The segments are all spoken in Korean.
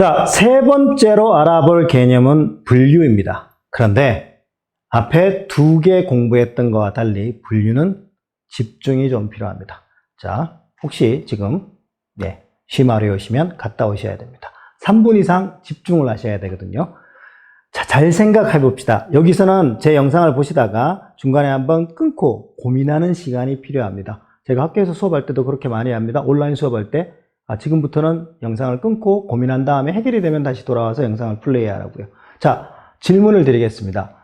자, 세 번째로 알아볼 개념은 분류입니다. 그런데 앞에 두 개 공부했던 것과 달리 분류는 집중이 좀 필요합니다. 자, 혹시 지금 네, 쉬마려 오시면 갔다 오셔야 됩니다. 3분 이상 집중을 하셔야 되거든요. 자, 잘 생각해 봅시다. 여기서는 제 영상을 보시다가 중간에 한번 끊고 고민하는 시간이 필요합니다. 제가 학교에서 수업할 때도 그렇게 많이 합니다. 온라인 수업할 때. 아, 지금부터는 영상을 끊고 고민한 다음에 해결이 되면 다시 돌아와서 영상을 플레이하라고요. 자, 질문을 드리겠습니다.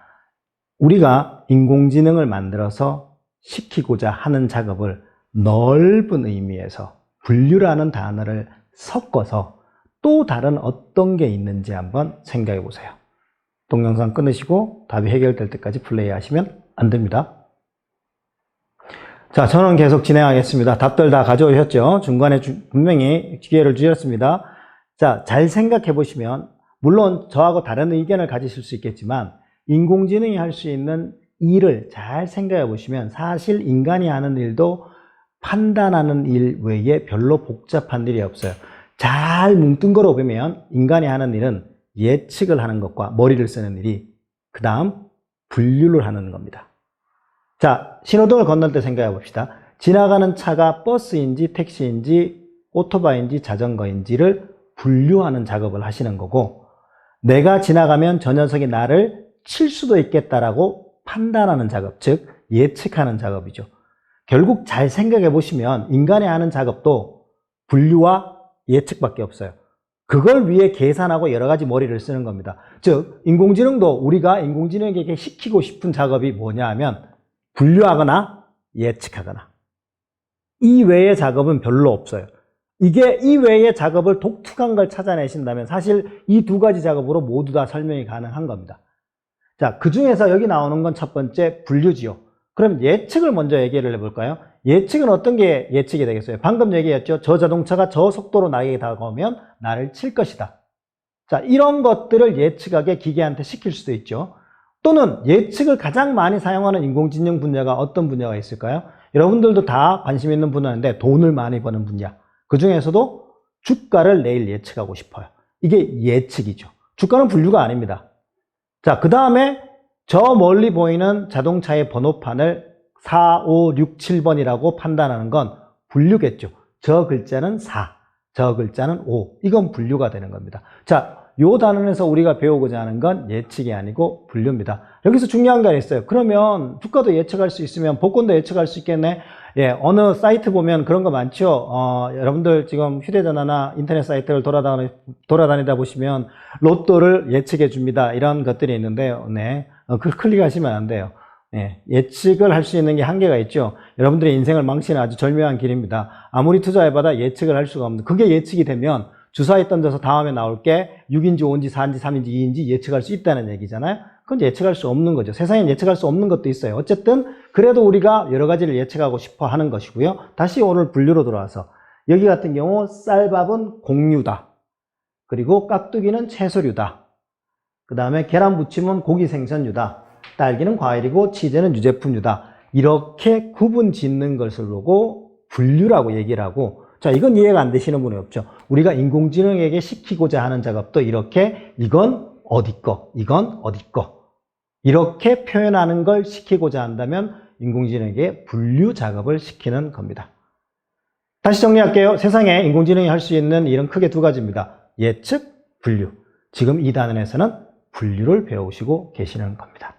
우리가 인공지능을 만들어서 시키고자 하는 작업을 넓은 의미에서 분류라는 단어를 섞어서 또 다른 어떤 게 있는지 한번 생각해 보세요. 동영상 끊으시고 답이 해결될 때까지 플레이 하시면 안 됩니다. 자, 저는 계속 진행하겠습니다. 답들 다 가져오셨죠? 중간에 주- 분명히 기회를 주셨습니다. 자, 잘 생각해 보시면, 물론 저하고 다른 의견을 가지실 수 있겠지만, 인공지능이 할 수 있는 일을 잘 생각해 보시면, 사실 인간이 하는 일도 판단하는 일 외에 별로 복잡한 일이 없어요. 잘 뭉뚱그려 보면, 인간이 하는 일은 예측을 하는 것과 머리를 쓰는 일이, 그 다음 분류를 하는 겁니다. 자, 신호등을 건널 때 생각해 봅시다. 지나가는 차가 버스인지 택시인지 오토바이인지 자전거인지를 분류하는 작업을 하시는 거고, 내가 지나가면 저 녀석이 나를 칠 수도 있겠다라고 판단하는 작업, 즉, 예측하는 작업이죠. 결국 잘 생각해 보시면 인간이 하는 작업도 분류와 예측밖에 없어요. 그걸 위해 계산하고 여러 가지 머리를 쓰는 겁니다. 즉, 인공지능도 우리가 인공지능에게 시키고 싶은 작업이 뭐냐 하면 분류하거나 예측하거나 이 외의 작업은 별로 없어요. 이게 이 외의 작업을 독특한 걸 찾아내신다면 사실 이 두 가지 작업으로 모두 다 설명이 가능한 겁니다. 자, 그 중에서 여기 나오는 건 첫 번째 분류지요. 그럼 예측을 먼저 얘기를 해볼까요? 예측은 어떤 게 예측이 되겠어요? 방금 얘기했죠. 저 자동차가 저 속도로 나에게 다가오면 나를 칠 것이다. 자, 이런 것들을 예측하게 기계한테 시킬 수도 있죠. 또는 예측을 가장 많이 사용하는 인공지능 분야가 어떤 분야가 있을까요? 여러분들도 다 관심 있는 분야인데 돈을 많이 버는 분야. 그 중에서도 주가를 내일 예측하고 싶어요. 이게 예측이죠. 주가는 분류가 아닙니다. 자, 그 다음에 저 멀리 보이는 자동차의 번호판을 4, 5, 6, 7번이라고 판단하는 건 분류겠죠. 저 글자는 4, 저 글자는 5. 이건 분류가 되는 겁니다. 자, 요 단원에서 우리가 배우고자 하는 건 예측이 아니고 분류입니다. 여기서 중요한 게 있어요. 그러면 주가도 예측할 수 있으면 복권도 예측할 수 있겠네. 예, 어느 사이트 보면 그런 거 많죠. 어, 여러분들 지금 휴대전화나 인터넷 사이트를 돌아다니, 돌아다니다 보시면 로또를 예측해 줍니다. 이런 것들이 있는데요. 네. 어, 그 클릭하시면 안 돼요. 예, 예측을 할 수 있는 게 한계가 있죠. 여러분들의 인생을 망치는 아주 절묘한 길입니다. 아무리 투자해봐도 예측을 할 수가 없는. 그게 예측이 되면 주사위 던져서 다음에 나올 게 6인지 5인지 4인지 3인지 2인지 예측할 수 있다는 얘기잖아요. 그건 예측할 수 없는 거죠. 세상엔 예측할 수 없는 것도 있어요. 어쨌든 그래도 우리가 여러 가지를 예측하고 싶어 하는 것이고요. 다시 오늘 분류로 돌아와서 여기 같은 경우 쌀밥은 곡류다. 그리고 깍두기는 채소류다. 그 다음에 계란 부침은 고기 생선류다. 딸기는 과일이고 치즈는 유제품류다. 이렇게 구분 짓는 것을 보고 분류라고 얘기를 하고 자 이건 이해가 안 되시는 분이 없죠. 우리가 인공지능에게 시키고자 하는 작업도 이렇게 이건 어디 거, 이건 어디 거 이렇게 표현하는 걸 시키고자 한다면 인공지능에게 분류 작업을 시키는 겁니다. 다시 정리할게요. 세상에 인공지능이 할 수 있는 일은 크게 두 가지입니다. 예측, 분류. 지금 이 단원에서는 분류를 배우시고 계시는 겁니다.